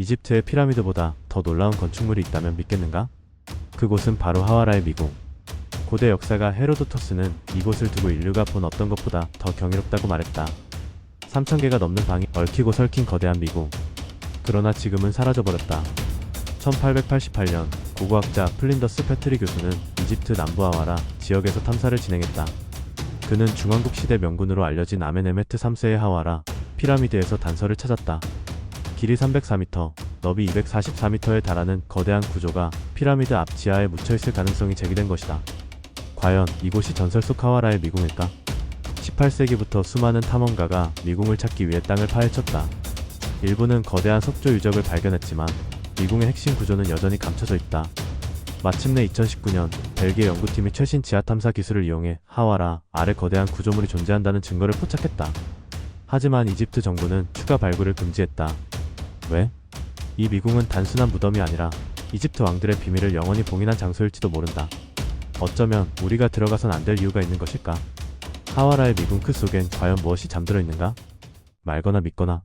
이집트의 피라미드보다 더 놀라운 건축물이 있다면 믿겠는가? 그곳은 바로 하와라의 미궁. 고대 역사가 헤로도토스는 이곳을 두고 인류가 본 어떤 것보다 더 경이롭다고 말했다. 3,000개가 넘는 방이 얽히고 설킨 거대한 미궁. 그러나 지금은 사라져버렸다. 1888년 고고학자 플린더스 패트리 교수는 이집트 남부 하와라 지역에서 탐사를 진행했다. 그는 중왕국 시대 명군으로 알려진 아멘에메트 3세의 하와라 피라미드에서 단서를 찾았다. 길이 304m, 너비 244m에 달하는 거대한 구조가 피라미드 앞 지하에 묻혀있을 가능성이 제기된 것이다. 과연 이곳이 전설 속 하와라의 미궁일까? 18세기부터 수많은 탐험가가 미궁을 찾기 위해 땅을 파헤쳤다. 일부는 거대한 석조 유적을 발견했지만 미궁의 핵심 구조는 여전히 감춰져 있다. 마침내 2019년 벨기에 연구팀이 최신 지하 탐사 기술을 이용해 하와라 아래 거대한 구조물이 존재한다는 증거를 포착했다. 하지만 이집트 정부는 추가 발굴을 금지했다. 왜? 이 미궁은 단순한 무덤이 아니라 이집트 왕들의 비밀을 영원히 봉인한 장소일지도 모른다. 어쩌면 우리가 들어가선 안 될 이유가 있는 것일까? 하와라의 미궁 크 속엔 과연 무엇이 잠들어 있는가? 말거나 믿거나